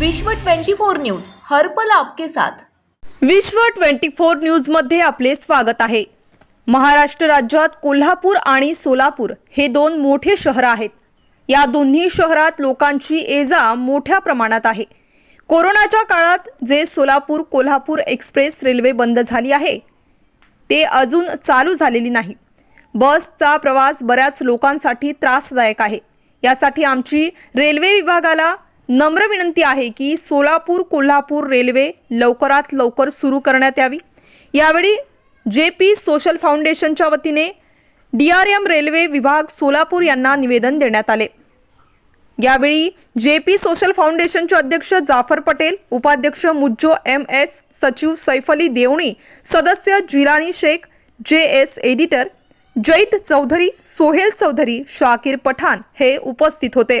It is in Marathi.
विश्व 24 न्यूज हरपल आपके साथ. विश्व 24 न्यूजमध्ये आपले स्वागत आहे. महाराष्ट्र राज्यात कोल्हापूर आणि सोलापूर हे दोन मोठे शहर आहेत. या दोन्ही शहरात लोकांची एजा मोठ्या प्रमाणात आहे. कोरोनाच्या काळात जे सोलापूर कोल्हापूर एक्सप्रेस रेल्वे बंद झाली आहे ते अजून चालू झालेली नाही. बसचा प्रवास बऱ्याच लोकांसाठी त्रासदायक आहे. यासाठी आमची रेल्वे विभागाला नम्र विनंती आहे की सोलापूर कोल्हापूर रेल्वे लवकरात लवकर सुरू करण्यात यावी. यावेळी जे पी सोशल फाउंडेशनच्या वतीने डी आर एम रेल्वे विभाग सोलापूर यांना निवेदन देण्यात आले. यावेळी जे पी सोशल फाउंडेशनचे अध्यक्ष जाफर पटेल उपाध्यक्ष मुज्जो एम एस सचिव सैफली देवणी सदस्य Jilani Shaikh J S editor Jait Chaudhary Sohail Chaudhary Shakir Pathan हे उपस्थित होते.